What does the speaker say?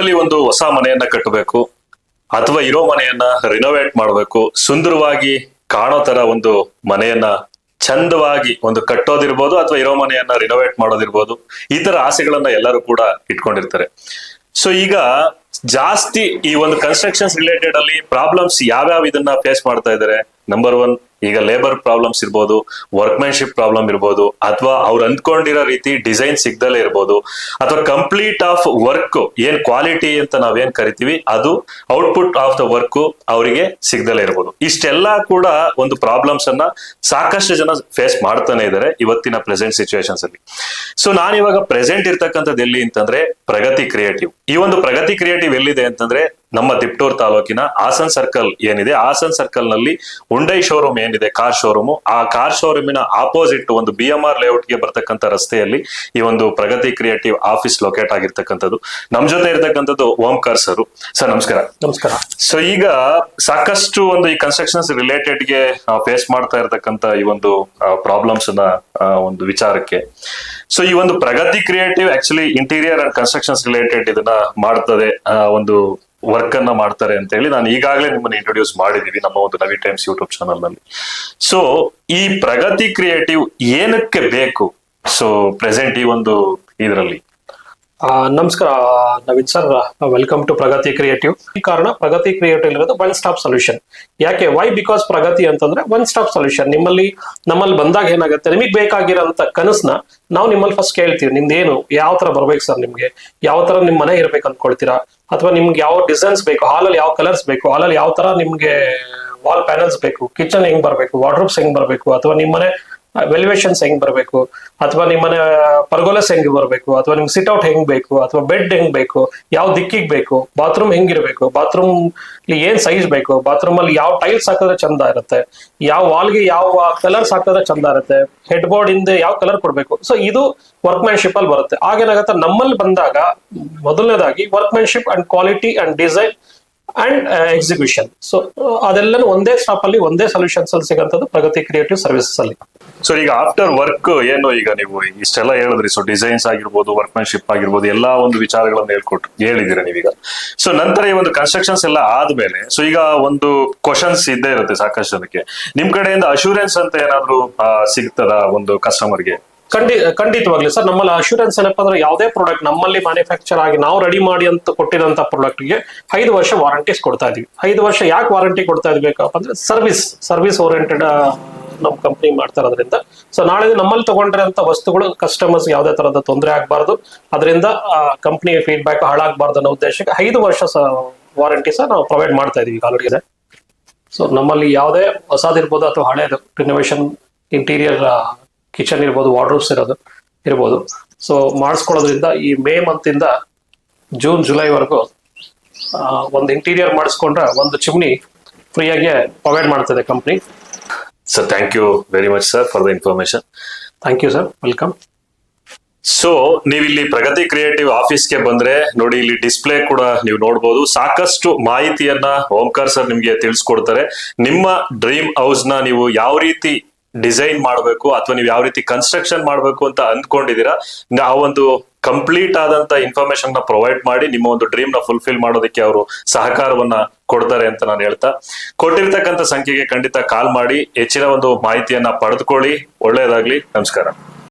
ಅಲ್ಲಿ ಒಂದು ಹೊಸ ಮನೆಯನ್ನ ಕಟ್ಟಬೇಕು ಅಥವಾ ಇರೋ ಮನೆಯನ್ನ ರಿನೋವೇಟ್ ಮಾಡಬೇಕು. ಸುಂದರವಾಗಿ ಕಾಣೋ ತರ ಒಂದು ಮನೆಯನ್ನ ಚಂದವಾಗಿ ಒಂದು ಕಟ್ಟೋದಿರ್ಬೋದು ಅಥವಾ ಇರೋ ಮನೆಯನ್ನ ರಿನೋವೇಟ್ ಮಾಡೋದಿರ್ಬೋದು. ಈ ತರ ಆಸೆಗಳನ್ನ ಎಲ್ಲರೂ ಕೂಡ ಇಟ್ಕೊಂಡಿರ್ತಾರೆ. ಸೊ ಈಗ ಜಾಸ್ತಿ ಈ ಒಂದು ಕನ್ಸ್ಟ್ರಕ್ಷನ್ಸ್ ರಿಲೇಟೆಡ್ ಅಲ್ಲಿ ಪ್ರಾಬ್ಲಮ್ಸ್ ಯಾವ್ಯಾವ ಇದನ್ನ ಫೇಸ್ ಮಾಡ್ತಾ ಇದ್ದಾರೆ? ನಂಬರ್ ಒನ್ ಈಗ ಲೇಬರ್ ಪ್ರಾಬ್ಲಮ್ಸ್ ಇರ್ಬೋದು ವರ್ಕ್ಮೆನ್ಶಿಪ್ ಪ್ರಾಬ್ಲಮ್ ಇರ್ಬೋದು, ಅಥವಾ ಅವ್ರು ಅಂದ್ಕೊಂಡಿರೋ ರೀತಿ ಡಿಸೈನ್ ಸಿಗ್ದಲೇ ಇರ್ಬೋದು, ಅಥವಾ ಕಂಪ್ಲೀಟ್ ಆಫ್ ವರ್ಕ್ ಏನ್ ಕ್ವಾಲಿಟಿ ಅಂತ ನಾವೇನ್ ಕರಿತೀವಿ, ಅದು ಔಟ್ಪುಟ್ ಆಫ್ ದ ವರ್ಕ್ ಅವರಿಗೆ ಸಿಗ್ದಲೇ ಇರ್ಬೋದು. ಇಷ್ಟೆಲ್ಲ ಕೂಡ ಒಂದು ಪ್ರಾಬ್ಲಮ್ಸ್ ಅನ್ನ ಸಾಕಷ್ಟು ಜನ ಫೇಸ್ ಮಾಡ್ತಾನೆ ಇದ್ದಾರೆ ಇವತ್ತಿನ ಪ್ರೆಸೆಂಟ್ ಸಿಚುವೇಶನ್ಸ್ ಅಲ್ಲಿ. ಸೊ ನಾನಿವಾಗ ಪ್ರೆಸೆಂಟ್ ಇರ್ತಕ್ಕಂಥದ್ದು ಎಲ್ಲಿ ಅಂತಂದ್ರೆ ಪ್ರಗತಿ ಕ್ರಿಯೇಟಿವ್ ಈ ಒಂದು ಪ್ರಗತಿ ಕ್ರಿಯೇಟಿವ್ ಎಲ್ಲಿದೆ ಅಂತಂದ್ರೆ ನಮ್ಮ ತಿಪ್ಟೂರ್ ತಾಲೂಕಿನ ಹಾಸನ್ ಸರ್ಕಲ್ ಏನಿದೆ ಹಾಸನ್ ಸರ್ಕಲ್ನಲ್ಲಿ ಉಂಡೈ ಶೋರೂಮ್ ಏನಿದೆ ಕಾರ್ ಶೋರೂಮ್ ಆ ಕಾರ್ ಶೋರೂಮಿನ ಆಪೋಸಿಟ್ ಒಂದು ಬಿ ಎಂ ಆರ್ ಲೇಔಟ್ಗೆ ಬರ್ತಕ್ಕಂಥ ರಸ್ತೆಯಲ್ಲಿ ಈ ಒಂದು ಪ್ರಗತಿ ಕ್ರಿಯೇಟಿವ್ ಆಫೀಸ್ ಲೊಕೇಟ್ ಆಗಿರ್ತಕ್ಕಂಥದ್ದು. ನಮ್ ಜೊತೆ ಇರತಕ್ಕಂಥದ್ದು ಓಂಕಾರ್ ಸರ್. ಸರ್ ನಮಸ್ಕಾರ. ನಮಸ್ಕಾರ. ಸೊ ಈಗ ಸಾಕಷ್ಟು ಒಂದು ಈ ಕನ್ಸ್ಟ್ರಕ್ಷನ್ಸ್ ರಿಲೇಟೆಡ್ಗೆ ಫೇಸ್ ಮಾಡ್ತಾ ಇರತಕ್ಕಂತ ಈ ಒಂದು ಪ್ರಾಬ್ಲಮ್ಸ್ನ ಒಂದು ವಿಚಾರಕ್ಕೆ. ಸೊ ಈ ಒಂದು Pragati creative actually interior and constructions related ಇದನ್ನ ಮಾಡ್ತದೆ ಒಂದು ವರ್ಕ್ ಅನ್ನ ಮಾಡ್ತಾರೆ ಅಂತ ಹೇಳಿ ನಾನು ಈಗಾಗಲೇ ನಿಮ್ಮನ್ನ ಇಂಟ್ರೊಡ್ಯೂಸ್ ಮಾಡಿದೀವಿ ನಮ್ಮ ಒಂದು ನವಿ ಟೈಮ್ಸ್ ಯೂಟ್ಯೂಬ್ ಚಾನಲ್ನಲ್ಲಿ. ಸೊ ಈ ಪ್ರಗತಿ ಕ್ರಿಯೇಟಿವ್ ಏನಕ್ಕೆ ಬೇಕು? ಸೊ ಪ್ರೆಸೆಂಟ್ ಈ ಒಂದು ಇದರಲ್ಲಿ. ನಮಸ್ಕಾರ Naveen sir welcome to Pragati creative ಈ ಕಾರಣ ಪ್ರಗತಿ ಕ್ರಿಯೇಟಿವ್ ಇರೋದು ಒನ್ ಸ್ಟಾಪ್ ಸೊಲ್ಯೂಷನ್ ಯಾಕೆ ವೈ ಬಿಕಾಸ್ ಪ್ರಗತಿ ಅಂತಂದ್ರೆ ಒನ್ ಸ್ಟಾಪ್ ಸೊಲ್ಯೂಷನ್ ನಿಮ್ಮಲ್ಲಿ, ನಮ್ಮಲ್ಲಿ ಬಂದಾಗ ಏನಾಗುತ್ತೆ? ನಿಮಗೆ ಬೇಕಾಗಿರೋಂಥ ಕನಸನ್ನ ನಾವು ನಿಮ್ಮಲ್ಲಿ ಫಸ್ಟ್ ಕೇಳ್ತೀವಿ. ನಿಮ್ದು ಏನು, ಯಾವ ತರ ಬರ್ಬೇಕು ಸರ್ ನಿಮ್ಗೆ? ಯಾವ ತರ ನಿಮ್ ಮನೆ ಇರ್ಬೇಕು ಅನ್ಕೊಳ್ತೀರಾ? ಅಥವಾ ನಿಮ್ಗೆ ಯಾವ ಡಿಸೈನ್ಸ್ ಬೇಕು? ಹಾಲಲ್ಲಿ ಯಾವ ಕಲರ್ಸ್ ಬೇಕು? ಹಾಲಲ್ಲಿ ಯಾವ ತರ ನಿಮ್ಗೆ ವಾಲ್ ಪ್ಯಾನಲ್ಸ್ ಬೇಕು? ಕಿಚನ್ ಹೆಂಗ್ ಬರ್ಬೇಕು? ವಾರ್ಡ್ರೋಬ್ಸ್ ಹೆಂಗ್ ಬರ್ಬೇಕು? ಅಥವಾ ನಿಮ್ಮ ಮನೆ ವೆಲ್ಯುವೇಷನ್ಸ್ ಹೆಂಗ್ ಬರಬೇಕು? ಅಥವಾ ನಿಮ್ಮನೆ ಪರ್ಗೋಲಸ್ ಹೆಂಗ್ ಬರಬೇಕು? ಅಥವಾ ನಿಮ್ಗೆ ಸಿಟ್ ಔಟ್ ಹೆಂಗ್ ಬೇಕು? ಅಥವಾ ಬೆಡ್ ಹೆಂಗ್ ಬೇಕು? ಯಾವ ದಿಕ್ಕಿಗೆ ಬೇಕು? ಬಾತ್ರೂಮ್ ಹೆಂಗಿರ್ಬೇಕು ಬಾತ್ರೂಮ್ ಏನ್ ಸೈಜ್ ಬೇಕು? ಬಾತ್ರೂಮ್ ಅಲ್ಲಿ ಯಾವ ಟೈಲ್ಸ್ ಹಾಕಿದ್ರೆ ಚಂದ ಇರುತ್ತೆ? ಯಾವ ವಾಲ್ಗೆ ಯಾವ ಕಲರ್ಸ್ ಹಾಕಿದ್ರೆ ಚಂದ ಇರುತ್ತೆ? ಹೆಡ್ ಬೋರ್ಡ್ ಹಿಂದೆ ಯಾವ ಕಲರ್ ಕೊಡ್ಬೇಕು? ಸೊ ಇದು ವರ್ಕ್ಮ್ಯಾನ್ಶಿಪ್ ಅಲ್ಲಿ ಬರುತ್ತೆ. ಆಗೇನಾಗುತ್ತೆ ನಮ್ಮಲ್ಲಿ ಬಂದಾಗ, ಮೊದಲನೇದಾಗಿ workmanship and quality and design and execution so ಅದೆಲ್ಲನೂ ಒಂದೇ ಸ್ಟಾಪ್ ಅಲ್ಲಿ, ಒಂದೇ ಸೊಲ್ಯೂಷನ್ಸ್ ಅಲ್ಲಿ ಸಿಗಂತದ್ದು ಪ್ರಗತಿ ಕ್ರಿಯೇಟಿವ್ ಸರ್ವಿಸಸ್ ಅಲ್ಲಿ. ಸೊ ಈಗ ಆಫ್ಟರ್ ವರ್ಕ್ ಏನು ಈಗ ನೀವು ಇಷ್ಟೆಲ್ಲ ಹೇಳಿದ್ರಿ. ಸೊ ಡಿಸೈನ್ಸ್ ಆಗಿರ್ಬೋದು ವರ್ಕ್ಮನ್ಶಿಪ್ ಆಗಿರ್ಬೋದು, ಎಲ್ಲಾ ಒಂದು ವಿಚಾರಗಳನ್ನ ಹೇಳ್ಕೊಟ್ಟು ಹೇಳಿದಿರ ನೀವೀಗ. ಸೊ ನಂತರ ಈ ಒಂದು ಕನ್ಸ್ಟ್ರಕ್ಷನ್ಸ್ ಎಲ್ಲ ಆದ್ಮೇಲೆ ಸೊ ಈಗ ಒಂದು ಕ್ವಶನ್ಸ್ ಇದ್ದೇ ಇರುತ್ತೆ ಸಾಕಷ್ಟು ಜನಕ್ಕೆ. ನಿಮ್ ಕಡೆಯಿಂದ ಅಶೂರೆನ್ಸ್ ಅಂತ ಏನಾದ್ರು ಸಿಗ್ತದ ಒಂದು ಕಸ್ಟಮರ್ಗೆ ಖಂಡಿ, ಖಂಡಿತವಾಗ್ಲಿ ಸರ್, ನಮ್ಮಲ್ಲಿ ಅಶ್ಯೂರೆನ್ಸ್ ಏನಪ್ಪ ಅಂದ್ರೆ ಯಾವುದೇ ಪ್ರಾಡಕ್ಟ್ ನಮ್ಮಲ್ಲಿ ಮ್ಯಾನುಫ್ಯಾಕ್ಚರ್ ಆಗಿ ನಾವು ರೆಡಿ ಮಾಡಿ ಅಂತ ಕೊಟ್ಟಿದಂತ ಪ್ರಾಡಕ್ಟ್ಗೆ ಐದು ವರ್ಷ ವಾರಂಟೀಸ್ ಕೊಡ್ತಾ ಇದೀವಿ. ಐದು ವರ್ಷ ಯಾಕೆ ವಾರಂಟಿ ಕೊಡ್ತಾ ಇದ್ಬೇಕಪ್ಪ ಅಂದ್ರೆ ಸರ್ವಿಸ್ ಸರ್ವಿಸ್ ಓರಿಯೆಂಟೆಡ್ ನಮ್ಮ ಕಂಪ್ನಿ ಮಾಡ್ತಾ ಇರೋದ್ರಿಂದ. ಸೊ ನಾಳೆ ನಮ್ಮಲ್ಲಿ ತಗೊಂಡಿರೋಂಥ ವಸ್ತುಗಳು ಕಸ್ಟಮರ್ಸ್ ಯಾವುದೇ ತರಹದ ತೊಂದರೆ ಆಗಬಾರ್ದು. ಅದರಿಂದ ಕಂಪ್ನಿ ಫೀಡ್ಬ್ಯಾಕ್ ಹಾಳಾಗಬಾರ್ದು ಅನ್ನೋ ಉದ್ದೇಶಕ್ಕೆ ಐದು ವರ್ಷ ವಾರಂಟಿ ಸಹ ನಾವು ಪ್ರೊವೈಡ್ ಮಾಡ್ತಾ ಇದೀವಿ ಆಲ್ರೆಡಿ ಸೊ ನಮ್ಮಲ್ಲಿ ಯಾವುದೇ ಹೊಸದಿರ್ಬೋದು ಅಥವಾ ಹಳೆಯದು ರಿನೋವೇಷನ್ ಇಂಟೀರಿಯರ್ ಕಿಚನ್ ಇರ್ಬೋದು ವಾರ್ಡ್ರೋಬ್ಸ್ ಇರೋದು ಇರ್ಬೋದು. ಸೊ ಮಾಡಿಸ್ಕೊಳ್ಳೋದ್ರಿಂದ ಈ ಮೇ ಮಂತಿಂದ ಜೂನ್ ಜುಲೈವರೆಗೂ ಒಂದು ಇಂಟೀರಿಯರ್ ಮಾಡಿಸ್ಕೊಂಡ್ರೆ ಒಂದು ಚಿಮ್ನಿ ಫ್ರೀಯಾಗಿ ಪ್ರೊವೈಡ್ ಮಾಡ್ತದೆ company sir thank you very much sir for the information thank you sir welcome so ನೀವು ಇಲ್ಲಿ ಪ್ರಗತಿ ಕ್ರಿಯೇಟಿವ್ ಆಫೀಸ್ಗೆ ಬಂದ್ರೆ ನೋಡಿ ಇಲ್ಲಿ ಡಿಸ್ಪ್ಲೇ ಕೂಡ ನೀವು ನೋಡಬಹುದು ಸಾಕಷ್ಟು ಮಾಹಿತಿಯನ್ನ ಓಂಕಾರ್ ಸರ್ ನಿಮ್ಗೆ ತಿಳಿಸ್ಕೊಡ್ತಾರೆ. ನಿಮ್ಮ ಡ್ರೀಮ್ ಹೌಸ್ನ ನೀವು ಯಾವ ರೀತಿ ಡಿಸೈನ್ ಮಾಡಬೇಕು ಅಥವಾ ನೀವು ಯಾವ ರೀತಿ ಕನ್ಸ್ಟ್ರಕ್ಷನ್ ಮಾಡಬೇಕು ಅಂತ ಅಂದ್ಕೊಂಡಿದ್ದೀರಾ ಆ ಒಂದು ಕಂಪ್ಲೀಟ್ ಆದಂತ ಇನ್ಫಾರ್ಮೇಶನ್ನ ಪ್ರೊವೈಡ್ ಮಾಡಿ ನಿಮ್ಮ ಒಂದು ಡ್ರೀಮ್ನ ಫುಲ್ಫಿಲ್ ಮಾಡೋದಕ್ಕೆ ಅವರು ಸಹಕಾರವನ್ನ ಕೊಡ್ತಾರೆ ಅಂತ ನಾನು ಹೇಳ್ತಾ. ಕೊಟ್ಟಿರ್ತಕ್ಕಂಥ ಸಂಖ್ಯೆಗೆ ಖಂಡಿತ ಕಾಲ್ ಮಾಡಿ, ಹೆಚ್ಚಿನ ಒಂದು ಮಾಹಿತಿಯನ್ನ ಪಡೆದುಕೊಳ್ಳಿ. ಒಳ್ಳೆಯದಾಗ್ಲಿ. ನಮಸ್ಕಾರ.